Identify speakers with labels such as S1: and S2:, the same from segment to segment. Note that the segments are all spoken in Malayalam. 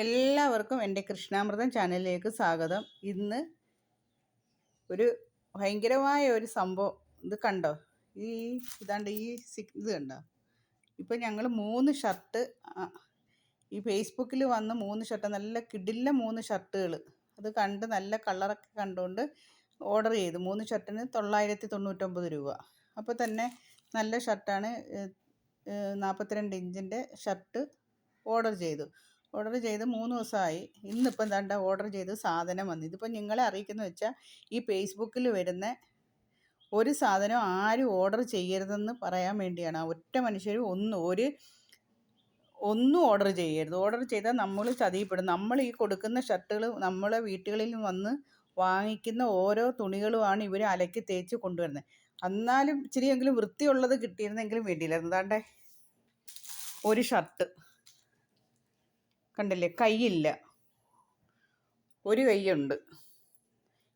S1: എല്ലാവർക്കും എന്റെ കൃഷ്ണാമൃതം ചാനലിലേക്ക് സ്വാഗതം. ഇന്ന് ഒരു ഭയങ്കരമായ ഒരു സംഭവം ഇത് കണ്ടോ? ഈ ഇതാണ്ട് ഈ ഇത് കണ്ടോ? ഇപ്പം ഞങ്ങൾ മൂന്ന് ഷർട്ട് ഈ ഫേസ്ബുക്കിൽ വന്ന് മൂന്ന് ഷർട്ട് നല്ല കിടില്ല മൂന്ന് ഷർട്ടുകൾ അത് കണ്ട് നല്ല കളറൊക്കെ കണ്ടുകൊണ്ട് ഓർഡർ ചെയ്തു. മൂന്ന് ഷർട്ടിന് തൊള്ളായിരത്തി തൊണ്ണൂറ്റൊമ്പത് രൂപ. അപ്പോൾ തന്നെ നല്ല ഷർട്ടാണ് നാൽപ്പത്തിരണ്ട് ഇഞ്ചിന്റെ ഷർട്ട് ഓർഡർ ചെയ്തു. ഓർഡർ ചെയ്ത് മൂന്ന് ദിവസമായി. ഇന്നിപ്പം തണ്ട ഓർഡർ ചെയ്ത് സാധനം വന്നു. ഇതിപ്പോൾ നിങ്ങളെ അറിയിക്കുന്ന വെച്ചാൽ ഈ ഫേസ്ബുക്കിൽ വരുന്ന ഒരു സാധനം ആരും ഓർഡർ ചെയ്യരുതെന്ന് പറയാൻ വേണ്ടിയാണ്. ഒറ്റ മനുഷ്യരും ഒന്ന് ഒരു ഒന്നും ഓർഡർ ചെയ്യരുത്. ഓർഡർ ചെയ്താൽ നമ്മൾ ചതിയപ്പെടും. നമ്മൾ ഈ കൊടുക്കുന്ന ഷർട്ടുകൾ നമ്മളെ വീട്ടുകളിൽ വന്ന് വാങ്ങിക്കുന്ന ഓരോ തുണികളുമാണ് ഇവർ അലക്കി തേച്ച് കൊണ്ടുവരുന്നത്. എന്നാലും ഇച്ചിരിയെങ്കിലും വൃത്തിയുള്ളത് കിട്ടിയിരുന്നെങ്കിലും വേണ്ടിയില്ലായിരുന്നു അതാണ്ടേ ഒരു ഷർട്ട്. കണ്ടില്ലേ? കൈയില്ല ഒരു കൈയുണ്ട്.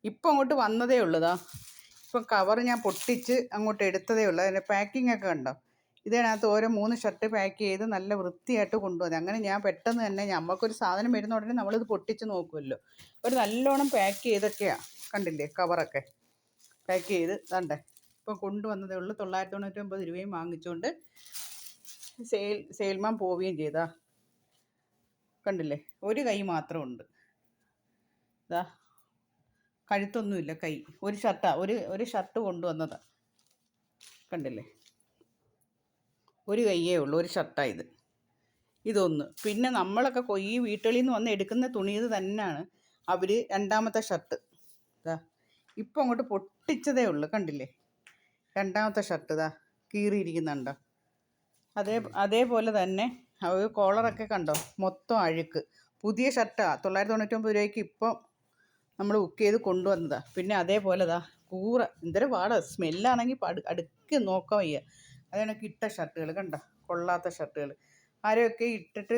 S1: ഇപ്പം അങ്ങോട്ട് വന്നതേ ഉള്ളതാ. ഇപ്പം കവർ ഞാൻ പൊട്ടിച്ച് അങ്ങോട്ട് എടുത്തതേ ഉള്ളൂ. അതിന്റെ പാക്കിംഗ് ഒക്കെ കണ്ടോ? ഇതിനകത്ത് ഓരോ മൂന്ന് ഷർട്ട് പാക്ക് ചെയ്ത് നല്ല വൃത്തിയായിട്ട് കൊണ്ടുവന്നത് അങ്ങനെ ഞാൻ പെട്ടെന്ന് തന്നെ നമുക്കൊരു സാധനം വരുന്ന ഉടനെ നമ്മളിത് പൊട്ടിച്ച് നോക്കുമല്ലോ ഒരു നല്ലോണം പാക്ക് ചെയ്തൊക്കെയാണ് കണ്ടില്ലേ കവറൊക്കെ? പാക്ക് ചെയ്ത് കണ്ടേ. ഇപ്പം കൊണ്ടുവന്നതേ ഉള്ളൂ. തൊള്ളായിരത്തി തൊണ്ണൂറ്റി ഒമ്പത് രൂപയും വാങ്ങിച്ചുകൊണ്ട് സെയിൽ സെയിൽമാൻ പോവുകയും ചെയ്താ. കണ്ടില്ലേ? ഒരു കൈ മാത്രം ഉണ്ട് ഇതാ കഴുത്തൊന്നുമില്ല കൈ. ഒരു ഷർട്ടാ ഒരു ഒരു ഷർട്ട് കൊണ്ടുവന്നതാ. കണ്ടില്ലേ? ഒരു കൈയേ ഉള്ളൂ ഒരു ഷർട്ടാ ഇത്. ഇതൊന്ന്. പിന്നെ നമ്മളൊക്കെ ഈ വീട്ടുകളിൽ നിന്ന് വന്ന് എടുക്കുന്ന തുണി ഇത് തന്നെയാണ് അവർ രണ്ടാമത്തെ ഷർട്ട്. ഇതാ ഇപ്പം അങ്ങോട്ട് പൊട്ടിച്ചതേ ഉള്ളൂ. കണ്ടില്ലേ? രണ്ടാമത്തെ ഷർട്ട് ഇതാ കീറിയിരിക്കുന്നുണ്ടോ? അതേ അതേപോലെ തന്നെ ഒരു കോളറൊക്കെ കണ്ടോ? മൊത്തം അഴുക്ക്. പുതിയ ഷർട്ടാണ് തൊള്ളായിരത്തി തൊണ്ണൂറ്റൊമ്പത് രൂപയ്ക്ക് ഇപ്പം നമ്മൾ ബുക്ക് ചെയ്ത് കൊണ്ടുവന്നതാ. പിന്നെ അതേപോലെ ദാ കൂറ. എന്തൊരു പാടാ. സ്മെല്ലാണെങ്കിൽ അടു അടുക്ക് നോക്കാൻ വയ്യ. അതാണ് ഇട്ട ഷർട്ടുകൾ കണ്ടോ? കൊള്ളാത്ത ഷർട്ടുകൾ ആരെയൊക്കെ ഇട്ടിട്ട്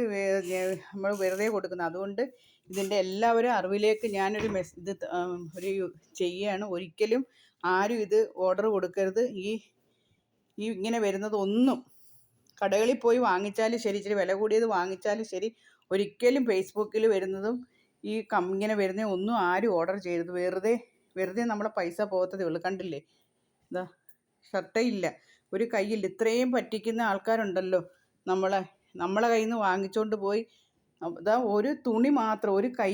S1: നമ്മൾ വെറുതെ കൊടുക്കുന്നത് അതുകൊണ്ട് ഇതിന്റെ എല്ലാവരും അറിവിലേക്ക് ഞാനൊരു മെസ് ഇത് ഒരു ചെയ്യുകയാണ് ഒരിക്കലും ആരും ഇത് ഓർഡർ കൊടുക്കരുത്. ഈ ഈ ഇങ്ങനെ വരുന്നത് ഒന്നും കടകളിൽ പോയി വാങ്ങിച്ചാലും ശരി ഇച്ചിരി വില കൂടിയത് വാങ്ങിച്ചാലും ശരി. ഒരിക്കലും ഫേസ്ബുക്കിൽ വരുന്നതും ഈ കം ഇങ്ങനെ വരുന്ന ഒന്നും ആരും ഓർഡർ ചെയ്യരുത്. വെറുതെ വെറുതെ നമ്മളെ പൈസ പോകത്തതേ ഉള്ളൂ. കണ്ടില്ലേ? എന്താ ഷർട്ടേ ഇല്ല ഒരു കയ്യിൽ ഇത്രയും പറ്റിക്കുന്ന ആൾക്കാരുണ്ടല്ലോ നമ്മളെ നമ്മളെ കയ്യിൽ നിന്ന് വാങ്ങിച്ചുകൊണ്ട് പോയി അതാ ഒരു തുണി മാത്രം ഒരു കൈ.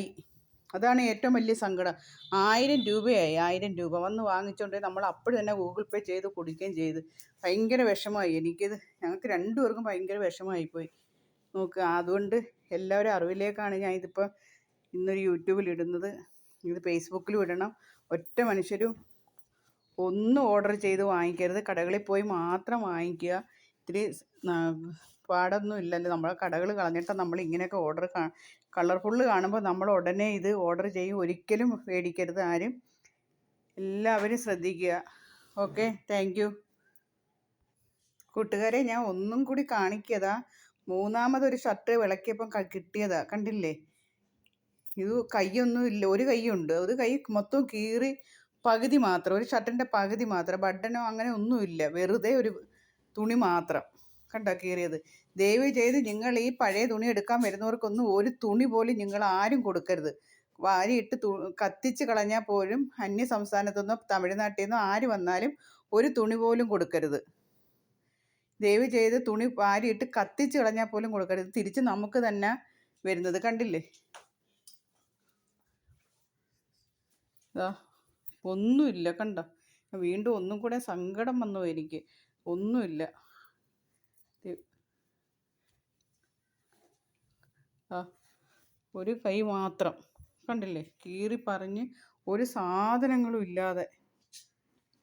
S1: അതാണ് ഏറ്റവും വലിയ സങ്കടം. ആയിരം രൂപയായി ആയിരം രൂപ. വന്ന് വാങ്ങിച്ചുകൊണ്ട് നമ്മൾ അപ്പോഴും തന്നെ ഗൂഗിൾ പേ ചെയ്ത് കൊടുക്കുകയും ചെയ്ത്. ഭയങ്കര വിഷമമായി. എനിക്കത് ഞങ്ങൾക്ക് രണ്ടുപേർക്കും ഭയങ്കര വിഷമമായിപ്പോയി. നോക്ക് അതുകൊണ്ട് എല്ലാവരും അറിവിലേക്കാണ് ഞാൻ ഇതിപ്പോൾ ഇന്നൊരു യൂട്യൂബിൽ ഇടുന്നത്. ഇത് ഫേസ്ബുക്കിലും ഇടണം. ഒറ്റ മനുഷ്യരും ഒന്നും ഓർഡർ ചെയ്ത് വാങ്ങിക്കരുത്. കടകളിൽ പോയി മാത്രം വാങ്ങിക്കുക. ഇത്തിരി പാടൊന്നും ഇല്ലല്ലോ. നമ്മളെ കടകൾ കളഞ്ഞിട്ട് നമ്മൾ ഇങ്ങനെയൊക്കെ ഓർഡർ കളർഫുള്ള് കാണുമ്പോൾ നമ്മൾ ഉടനെ ഇത് ഓർഡർ ചെയ്യും. ഒരിക്കലും മേടിക്കരുത് ആരും. എല്ലാവരും ശ്രദ്ധിക്കുക. Okay thank you. കൂട്ടുകാരെ ഞാൻ ഒന്നും കൂടി കാണിക്കതാ. മൂന്നാമതൊരു ഷർട്ട് വിളക്കിയപ്പം കിട്ടിയതാ. കണ്ടില്ലേ? ഇത് കൈയൊന്നും ഇല്ല. ഒരു കൈയുണ്ട്. ഒരു കൈ മൊത്തം കീറി പകുതി മാത്രം. ഒരു ഷർട്ടിന്റെ പകുതി മാത്രം. ബട്ടനോ അങ്ങനെ ഒന്നുമില്ല. വെറുതെ ഒരു തുണി മാത്രം. കണ്ടോ കീറിയത്. ദയവ് ചെയ്ത് നിങ്ങൾ ഈ പഴയ തുണി എടുക്കാൻ വരുന്നവർക്കൊന്നും ഒരു തുണി പോലും നിങ്ങൾ ആരും കൊടുക്കരുത്. വാരിയിട്ട് തു കത്തിച്ച് കളഞ്ഞാൽ പോലും അന്യ സംസ്ഥാനത്തു നിന്നോ തമിഴ്നാട്ടിൽ നിന്നോ ആര് വന്നാലും ഒരു തുണി പോലും കൊടുക്കരുത്. ദയവ് ചെയ്ത് തുണി വാരിയിട്ട് കത്തിച്ച് കളഞ്ഞാൽ പോലും കൊടുക്കരുത്. തിരിച്ച് നമുക്ക് തന്നെ വരുന്നത് കണ്ടില്ലേ? ഒന്നുമില്ല കണ്ടോ? വീണ്ടും ഒന്നും കൂടെ സങ്കടം വന്നു എനിക്ക്. ഒന്നുമില്ല. ഒരു കൈ മാത്രം. കണ്ടില്ലേ? കീറി പറഞ്ഞ് ഒരു സാധനങ്ങളും ഇല്ലാതെ.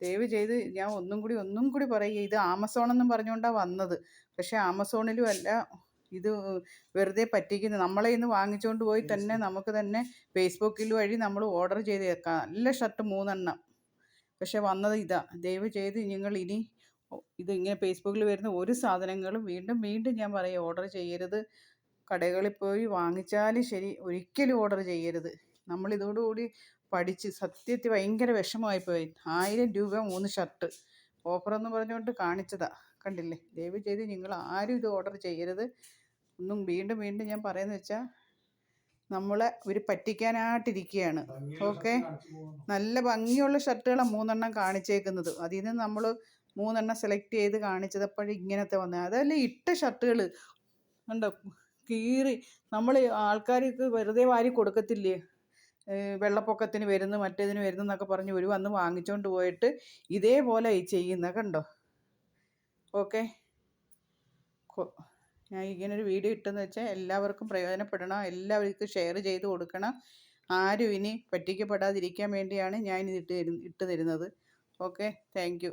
S1: ദയവ് ചെയ്ത് ഞാൻ ഒന്നും കൂടി ഒന്നും കൂടി പറയുക. ഇത് ആമസോൺ എന്നും പറഞ്ഞുകൊണ്ടാണ് വന്നത്. പക്ഷേ ആമസോണിലും അല്ല ഇത് വെറുതെ പറ്റിക്കുന്നത്. നമ്മളെ ഇന്ന് വാങ്ങിച്ചുകൊണ്ട് പോയി തന്നെ നമുക്ക് തന്നെ ഫേസ്ബുക്കിൽ വഴി നമ്മൾ ഓർഡർ ചെയ്തേക്കാം നല്ല ഷർട്ട് മൂന്നെണ്ണം. പക്ഷെ വന്നത് ഇതാ. ദയവ് ചെയ്ത് നിങ്ങൾ ഇനി ഇത് ഇങ്ങനെ ഫേസ്ബുക്കിൽ വരുന്ന ഒരു സാധനങ്ങളും വീണ്ടും വീണ്ടും ഞാൻ പറയും ഓർഡർ ചെയ്യരുത്. കടകളിൽ പോയി വാങ്ങിച്ചാലും ശരി ഒരിക്കലും ഓർഡർ ചെയ്യരുത്. നമ്മൾ ഇതോടുകൂടി പഠിച്ച് സത്യത്തിൽ ഭയങ്കര വിഷമമായിപ്പോയി. ആയിരം രൂപ മൂന്ന് ഷർട്ട് ഓഫറെന്ന് പറഞ്ഞുകൊണ്ട് കാണിച്ചതാ. കണ്ടില്ലേ? ദയവ് ചെയ്ത് നിങ്ങൾ ആരും ഇത് ഓർഡർ ചെയ്യരുത്. ഒന്നും വീണ്ടും വീണ്ടും ഞാൻ പറയുന്നത് വെച്ചാൽ നമ്മളെ ഇവർ പറ്റിക്കാനായിട്ടിരിക്കുകയാണ്. ഓക്കെ നല്ല ഭംഗിയുള്ള ഷർട്ടുകളാണ് മൂന്നെണ്ണം കാണിച്ചേക്കുന്നത്. അതിൽ നിന്ന് നമ്മൾ മൂന്നെണ്ണം സെലക്ട് ചെയ്ത് കാണിച്ചത് അപ്പോഴും ഇങ്ങനത്തെ വന്നത് അതല്ല ഇട്ട ഷർട്ടുകൾ കണ്ടോ? കീറി നമ്മൾ ആൾക്കാർക്ക് വെറുതെ വാരി കൊടുക്കത്തില്ലേ? വെള്ളപ്പൊക്കത്തിന് വരുന്നു മറ്റേതിന് വരുന്നു എന്നൊക്കെ പറഞ്ഞ് ഒരു വന്ന് വാങ്ങിച്ചുകൊണ്ട് പോയിട്ട് ഇതേപോലെ ഈ ചെയ്യുന്ന കണ്ടോ? ഓക്കെ. ഞാൻ ഇങ്ങനൊരു വീഡിയോ ഇട്ടെന്ന് വെച്ചാൽ എല്ലാവർക്കും പ്രയോജനപ്പെടണം എല്ലാവർക്കും ഷെയർ ചെയ്ത് കൊടുക്കണം. ആരും ഇനി പറ്റിക്കപ്പെടാതിരിക്കാൻ വേണ്ടിയാണ് ഞാൻ ഇത് ഇട്ട് ഇട്ട് തരുന്നത്. Okay thank